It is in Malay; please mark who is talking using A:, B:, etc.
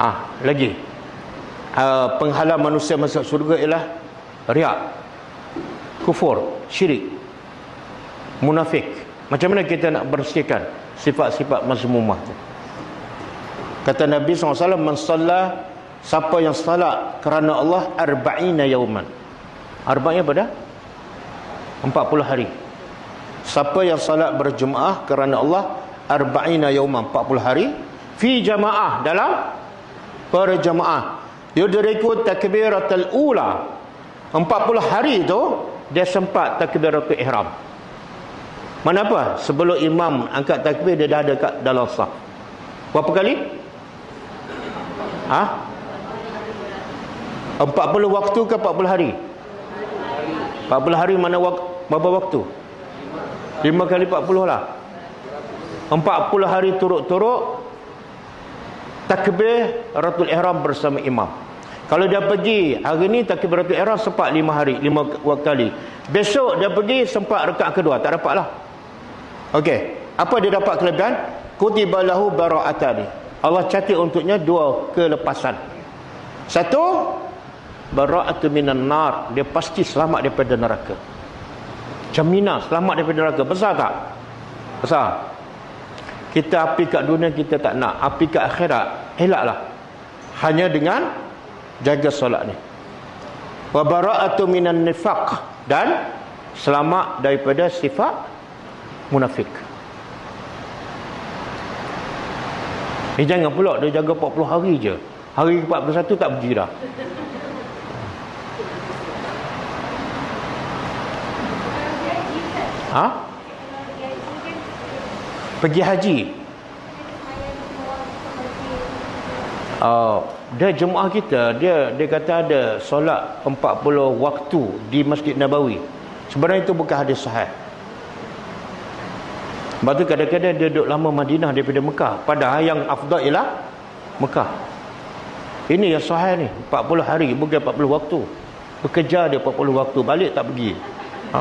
A: Ah, lagi. Uh, penghalang manusia masuk surga ialah riak. Kufur, syirik. Munafik. Macam mana kita nak bersihkan sifat-sifat mazmumah tu? Kata Nabi SAW, Man sallah, siapa yang salat kerana Allah, arba'ina yauman. Arba'ina apa dah? 40 hari. Siapa yang salat berjemaah kerana Allah, arba'ina yauman, 40 hari. Fi jamaah, dalam berjemaah. Yudriku takbiratul ula. 40 hari tu, dia sempat takbiratul ihram. Mana apa? Sebelum imam angkat takbir, dia dah ada kat dalam sah. Berapa kali? Ha? 40 waktu ke 40 hari? 40 hari mana wak berapa waktu? 5 kali 40 lah. 40 hari turut-turut takbir Ratul Ihram bersama imam. Kalau dia pergi hari ni takbir Ratul Ihram sempat 5 hari, 5 kali. Besok dia pergi sempat rakaat kedua, tak dapat lah. Okey, apa dia dapat kelebihan? Kutibalahu bara'atani. Allah catat untuknya dua kelepasan. Satu, bara'atu minan nar, dia pasti selamat daripada neraka. Jaminan selamat daripada neraka. Besar tak? Besar. Kita api kat dunia kita tak nak, api kat akhirat elaklah. Hanya dengan jaga solat ni. Wa bara'atu minan nifaq dan selamat daripada sifat munafik. Eh jangan pula dia jaga 40 hari je. Hari ke-41 tak pergi dah. Ha? Pergi haji. Oh, dia jemaah kita, dia dia kata ada solat 40 waktu di Masjid Nabawi. Sebenarnya itu bukan hadis sahih. Sebab tu kadang-kadang dia duduk lama Madinah daripada Mekah. Padahal yang afdal ialah Mekah. Ini yang sahih ni. 40 hari bukan 40 waktu. Bekerja dia 40 waktu. Balik tak pergi. Ha?